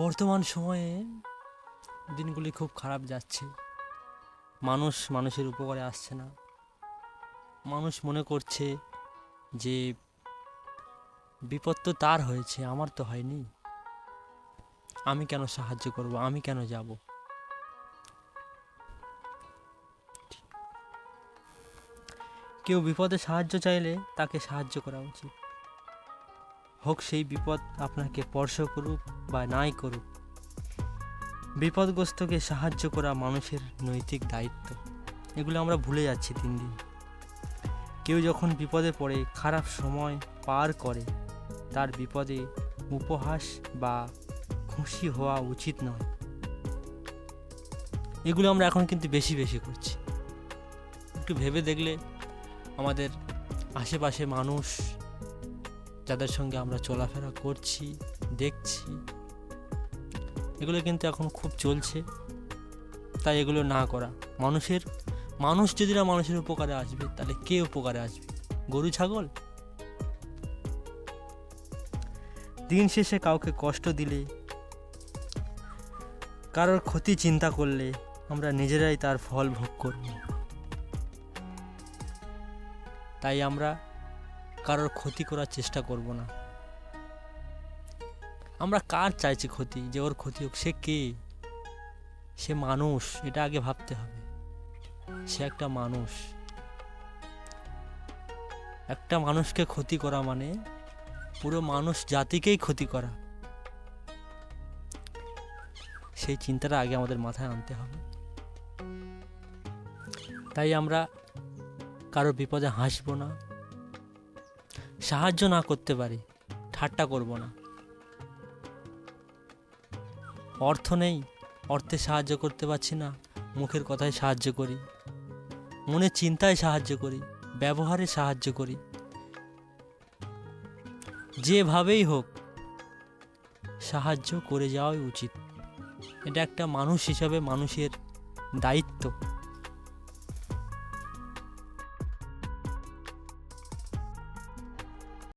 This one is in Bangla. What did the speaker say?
বর্তমান সময়ে দিনগুলি খুব খারাপ যাচ্ছে। মানুষ মানুষের উপকারে আসছে না। মানুষ মনে করছে যে বিপদ তো তার হয়েছে, আমার তো হয়নি। আমি কেন সাহায্য করব? আমি কেন যাব? কেউ বিপদে সাহায্য চাইলে তাকে সাহায্য করা উচিত। হোক সেই বিপদ আপনাকে স্পর্শ করুক বা নাই করুক, বিপদগ্রস্তকে সাহায্য করা মানুষের নৈতিক দায়িত্ব। এগুলো আমরা ভুলে যাচ্ছি দিন দিন। কেউ যখন বিপদে পড়ে, খারাপ সময় পার করে, তার বিপদে উপহাস বা খুশি হওয়া উচিত নয়। এগুলো আমরা এখন কিন্তু বেশি বেশি করছি। একটু ভেবে দেখলে আমাদের আশেপাশে মানুষ যাদের সঙ্গে আমরা চলাফেরা করছি, দেখছি, এগুলো কিন্তু এখন খুব চলছে। তাই এগুলো না করা। মানুষের, মানুষ যদি না মানুষের উপকারে আসবে, তাহলে কে উপকারে আসবে? গরু, ছাগল? দিন শেষে কাউকে কষ্ট দিলে, কারোর ক্ষতি চিন্তা করলে, আমরা নিজেরাই তার ফল ভোগ করব। তাই আমরা কারোর ক্ষতি করার চেষ্টা করব না। আমরা কার চাইছি ক্ষতি? যে ওর ক্ষতি হোক, সে কে? সে মানুষ, এটা আগে ভাবতে হবে। সে একটা মানুষ। একটা মানুষকে ক্ষতি করা মানে পুরো মানুষ জাতিকেই ক্ষতি করা। সেই চিন্তাটা আগে আমাদের মাথায় আনতে হবে। তাই আমরা কারও বিপদে হাসবো না। সাহায্য না করতে পারি, ঠাট্টা করব না। অর্থ নেই, অর্থে সাহায্য করতে পারছি না, মুখের কথায় সাহায্য করি মনের চিন্তায় সাহায্য করি, ব্যবহারে সাহায্য করি। যেভাবেই হোক, সাহায্য করে যাওয়াই উচিত। এটা একটা মানুষ হিসাবে মানুষের দায়িত্ব।